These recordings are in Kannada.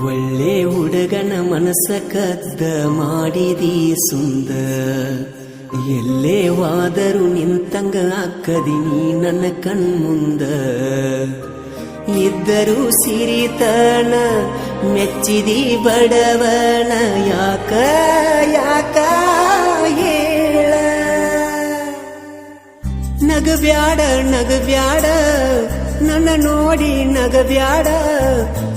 ಒಳ್ಳೆ ಹುಡುಗನ ಮನಸ್ಸ ಕದ್ದ ಮಾಡಿದಿ ಸುಂದ ಎಲ್ಲೇ ವಾದರು ನಿಂತಂಗ ಅಕ್ಕದಿ ನೀ ನನ್ನ ಕಣ್ಮುಂದ ಇದ್ದರೂ ಸಿರಿತನ ಮೆಚ್ಚಿದಿ ಬಡವನ ಯಾಕ ಯಾಕ ಹೇಳ. ನಗಬ್ಯಾಡ ನಗಬ್ಯಾಡ ನನ್ನ ನೋಡಿ ನಗಬ್ಯಾಡ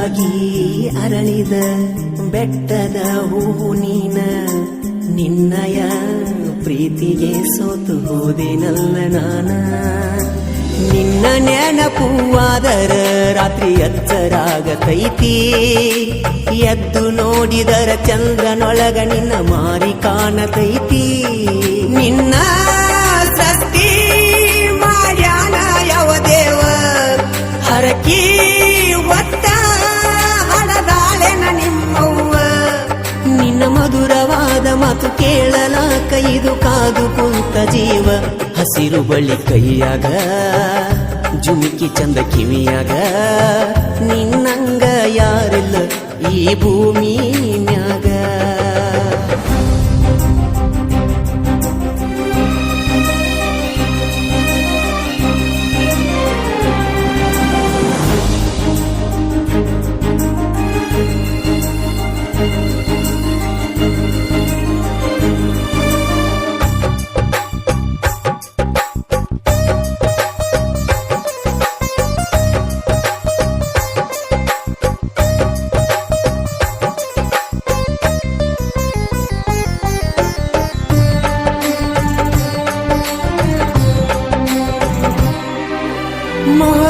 ಚಂದಾಗಿ ಅರಳಿದ ಬೆಟ್ಟದ ಹೂವು ನೀನ, ನಿನ್ನಯ ಪ್ರೀತಿಗೆ ಸೋತು ಹೋದೆನಲ್ಲ ನಾನ. ನಿನ್ನ ನೆನಪುವಾದರ ರಾತ್ರಿ ಎಚ್ಚರಾಗತೈತಿ ಎದ್ದು ನೋಡಿದರ ಚಂದ್ರನೊಳಗ ನಿನ್ನ ಮಾರಿ ಕಾಣತೈತಿ. ನಿನ್ನ ಮಾತು ಕೇಳಲ ಕೈದು ಕಾದು ಕುಂತ ಜೀವ. ಹಸಿರು ಬಳಿ ಕೈಯಾಗ, ಜುಮಿಕಿ ಚಂದ ಕಿವಿಯಾಗ, ನಿನ್ನಂಗ ಯಾರಿಲ್ಲ ಈ ಭೂಮಿ.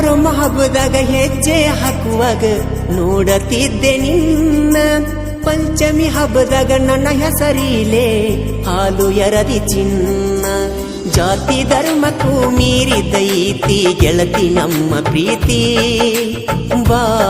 ಮೊಹರಂ ಹಬ್ಬದಾಗ ಹೆಜ್ಜೆ ಹಾಕುವಾಗ ನೋಡತಿದ್ದೆ ನಿನ್ನ. ಪಂಚಮಿ ಹಬ್ಬದಾಗ ನನ್ನ ಹೆಸರಿಲೆ ಹಾಲು ಎರದಿ ಚಿನ್ನ. ಜಾತಿ ಧರ್ಮಕ್ಕೂ ಮೀರಿದೈತಿ ಗೆಳತಿ ನಮ್ಮ ಪ್ರೀತಿ. ಬಾ.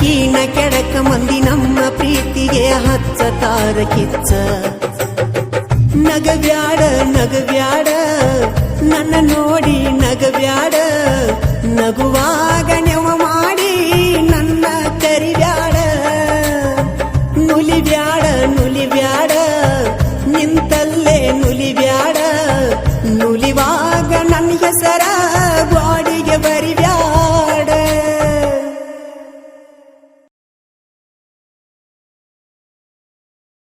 ನಡಕಿನ ಕೆಡಕ ಮಂದಿ ನಮ್ಮ ಪ್ರೀತಿಗೆ ಹಚ್ಚ ತಾರ ಕಿಚ್ಚ. ನಗವ್ಯಾಡ ನಗವ್ಯಾಡ, ನನ್ನ ನೋಡಿ ನಗವ್ಯಾಡ. ನಗುವಾಗ ನೆವ ಮಾಡಿ ನನ್ನ ಕರಿವ್ಯಾಡ. ನುಲಿವ್ಯಾಡ ನುಲಿವ್ಯಾಡ, ನಿಂತಲ್ಲೇ ನುಲಿವ್ಯಾಡ. ನುಲಿವಾಗ ನನ್ನ ಹೆಸರ